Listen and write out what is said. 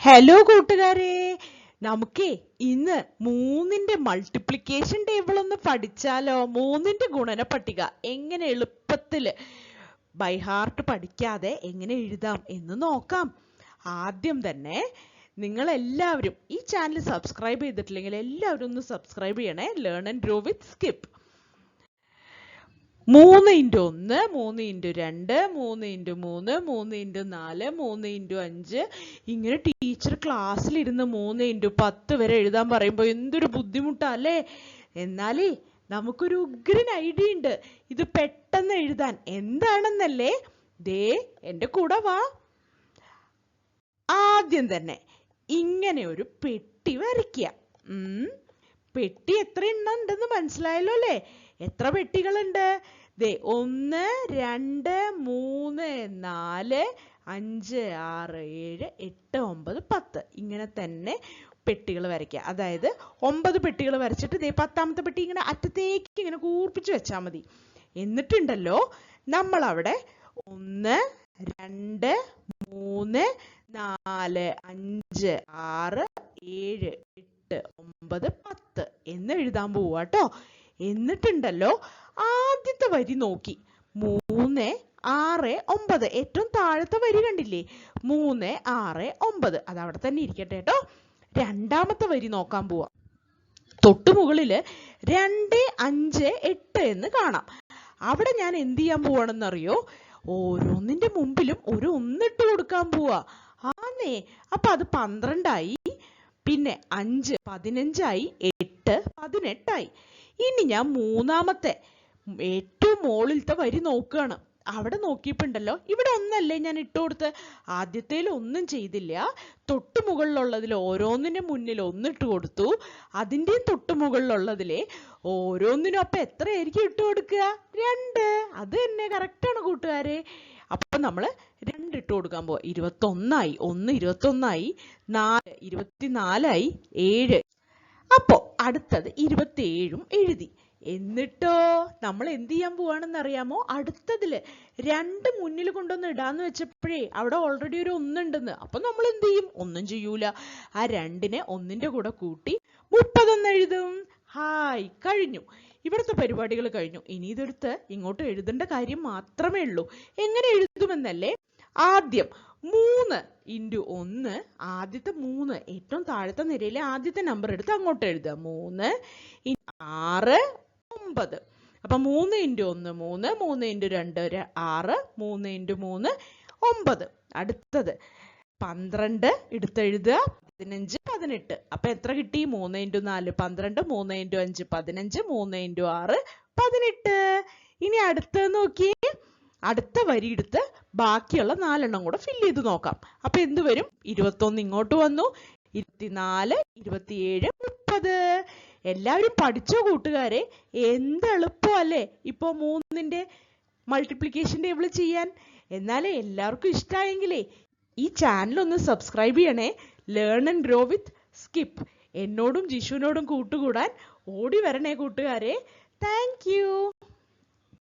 Hello കൂട്ടുകാരെ. നമുക്കേ ഇന്ന് മൂന്നിന്റെ മൾട്ടിപ്ലിക്കേഷൻ ടേബിൾ ഒന്ന് പഠിച്ചാലോ? മൂന്നിന്റെ ഗുണന പട്ടിക എങ്ങനെ എളുപ്പത്തിൽ ബൈ ഹാർട്ട് പഠിക്കാതെ എങ്ങനെ എഴുതാം എന്ന് നോക്കാം. ആദ്യം തന്നെ നിങ്ങൾ എല്ലാവരും ഈ ചാനൽ സബ്സ്ക്രൈബ് ചെയ്തിട്ടില്ലെങ്കിൽ എല്ലാവരും ഒന്ന് സബ്സ്ക്രൈബ് ചെയ്യണേ. Learn and grow with skip മൂന്ന് ഇന്റു ഒന്ന് മൂന്ന് ഇന്റു രണ്ട് മൂന്ന് ഇന്റു മൂന്ന് മൂന്ന് ഇന്റു നാല് മൂന്ന് ഇന്റു അഞ്ച്. ഇങ്ങനെ ടീച്ചർ ക്ലാസ്സിലിരുന്ന് മൂന്ന് ഇന്റു പത്ത് വരെ എഴുതാൻ പറയുമ്പോൾ എന്തൊരു ബുദ്ധിമുട്ടാ അല്ലേ? എന്നാലേ നമുക്കൊരു ഉഗ്രൻ ഐഡിയ ഉണ്ട്. ഇത് പെട്ടെന്ന് എഴുതാൻ. എന്താണെന്നല്ലേ? ദേ എന്റെ കൂടെ വാ. ആദ്യം തന്നെ ഇങ്ങനെ ഒരു പെട്ടി വരയ്ക്കുക. പെട്ടി എത്ര എണ്ണം ഉണ്ടെന്ന് മനസ്സിലായല്ലോ അല്ലേ? എത്ര പെട്ടികളുണ്ട്? ദേ ഒന്ന് രണ്ട് മൂന്ന് നാല് അഞ്ച് ആറ് ഏഴ് എട്ട് ഒമ്പത് പത്ത്. ഇങ്ങനെ തന്നെ പെട്ടികൾ വരയ്ക്കുക. അതായത് ഒമ്പത് പെട്ടികൾ വരച്ചിട്ട് ദേ പത്താമത്തെ പെട്ടി ഇങ്ങനെ അറ്റത്തേക്ക് ഇങ്ങനെ കൂർപ്പിച്ച് വെച്ചാൽ മതി. എന്നിട്ടുണ്ടല്ലോ നമ്മൾ അവിടെ ഒന്ന് രണ്ട് മൂന്ന് നാല് അഞ്ച് ആറ് ഏഴ് എട്ട് ഒമ്പത് പത്ത് എന്ന് എഴുതാൻ പോവുക കേട്ടോ. എന്നിട്ടുണ്ടല്ലോ ആദ്യത്തെ വരി നോക്കി. മൂന്ന് ആറ് ഒമ്പത്. ഏറ്റവും താഴത്തെ വരി കണ്ടില്ലേ? മൂന്ന് ആറ് ഒമ്പത്. അത് അവിടെ തന്നെ ഇരിക്കട്ടെ കേട്ടോ. രണ്ടാമത്തെ വരി നോക്കാൻ പോവാം. തൊട്ടു മുകളിൽ രണ്ട് അഞ്ച് എട്ട് എന്ന് കാണാം. അവിടെ ഞാൻ എന്ത് ചെയ്യാൻ പോവാണെന്നറിയോ? ഓരോന്നിന്റെ മുമ്പിലും ഒരു ഒന്നിട്ട് കൊടുക്കാൻ പോവാ. ആന്നേ. അപ്പൊ അത് പന്ത്രണ്ടായി പിന്നെ അഞ്ച് പതിനഞ്ചായി എട്ട് പതിനെട്ടായി. ഇനി ഞാൻ മൂന്നാമത്തെ ഏറ്റവും മുകളിലത്തെ വരി നോക്കുകയാണ്. അവിടെ നോക്കിയിട്ടുണ്ടല്ലോ ഇവിടെ ഒന്നല്ലേ ഞാൻ ഇട്ട് കൊടുത്ത് ആദ്യത്തേൽ ഒന്നും ചെയ്തില്ല. തൊട്ട് മുകളിലുള്ളതിൽ ഓരോന്നിനും മുന്നിൽ ഒന്നിട്ട് കൊടുത്തു. അതിന്റെയും തൊട്ട് മുകളിലുള്ളതിലെ ഓരോന്നിനും അപ്പം എത്രയായിരിക്കും ഇട്ട് കൊടുക്കുക? രണ്ട്. അത് തന്നെ കറക്റ്റാണ് കൂട്ടുകാരെ. അപ്പം നമ്മൾ രണ്ട് ഇട്ട് കൊടുക്കാൻ പോവാ. ഇരുപത്തൊന്നായി. ഒന്ന് ഇരുപത്തൊന്നായി. നാല്. ഇരുപത്തിനാലായി. ഏഴ്. അപ്പോൾ അടുത്തത് ഇരുപത്തിയേഴും എഴുതി. എന്നിട്ടോ നമ്മൾ എന്ത് ചെയ്യാൻ പോവാണെന്ന് അറിയാമോ അടുത്തതിൽ രണ്ട് മുന്നിൽ കൊണ്ടൊന്ന് ഇടാന്ന് വെച്ചപ്പോഴേ അവിടെ ഓൾറെഡി ഒരു ഒന്നുണ്ടെന്ന്. അപ്പൊ നമ്മൾ എന്ത് ചെയ്യും? ഒന്നും ചെയ്യൂല. ആ രണ്ടിനെ ഒന്നിന്റെ കൂടെ കൂട്ടി മുപ്പതൊന്ന് എഴുതും. ഹായ് കഴിഞ്ഞു. ഇവിടുത്തെ പരിപാടികൾ കഴിഞ്ഞു. ഇനി ഇതെടുത്ത് ഇങ്ങോട്ട് എഴുതേണ്ട കാര്യം മാത്രമേ ഉള്ളൂ. എങ്ങനെ എഴുതുമെന്നല്ലേ? ആദ്യം മൂന്ന് ഇന്റു ഒന്ന് ആദ്യത്തെ മൂന്ന് ഏറ്റവും താഴത്തെ നിരയിലെ ആദ്യത്തെ നമ്പർ എടുത്ത് അങ്ങോട്ട് എഴുതുക. മൂന്ന് ആറ് ഒമ്പത്. അപ്പൊ മൂന്ന് ഇന്റു ഒന്ന് മൂന്ന് മൂന്ന് ഇന്റു രണ്ട് ആറ് മൂന്ന് ഇന്റു മൂന്ന് ഒമ്പത്. അടുത്തത് പന്ത്രണ്ട് എടുത്തെഴുതുക പതിനഞ്ച് പതിനെട്ട്. അപ്പൊ എത്ര കിട്ടി? മൂന്ന് ഇന്റു നാല് പന്ത്രണ്ട് മൂന്ന് ഇന്റു അഞ്ച് പതിനഞ്ച് മൂന്ന് ഇന്റു ആറ് പതിനെട്ട്. ഇനി അടുത്തത് നോക്കിയേ. അടുത്ത വരി എടുത്ത് ബാക്കിയുള്ള നാലെണ്ണം കൂടെ ഫില്ല് ചെയ്ത് നോക്കാം. അപ്പൊ എന്ത് വരും? ഇരുപത്തൊന്ന് ഇങ്ങോട്ട് വന്നു. ഇരുപത്തിനാല് ഇരുപത്തിയേഴ് മുപ്പത്. എല്ലാവരും പഠിച്ച കൂട്ടുകാരെ? എന്ത് എളുപ്പമല്ലേ ഇപ്പൊ മൂന്നിന്റെ മൾട്ടിപ്ലിക്കേഷൻ ടേബിൾ ചെയ്യാൻ. എന്നാലേ എല്ലാവർക്കും ഇഷ്ടമായെങ്കിലേ ഈ ചാനൽ ഒന്ന് സബ്സ്ക്രൈബ് ചെയ്യണേ. Learn and grow with skip എന്നോടും ജിഷുവിനോടും കൂട്ടുകൂടാൻ ഓടി വരണേ കൂട്ടുകാരെ. താങ്ക്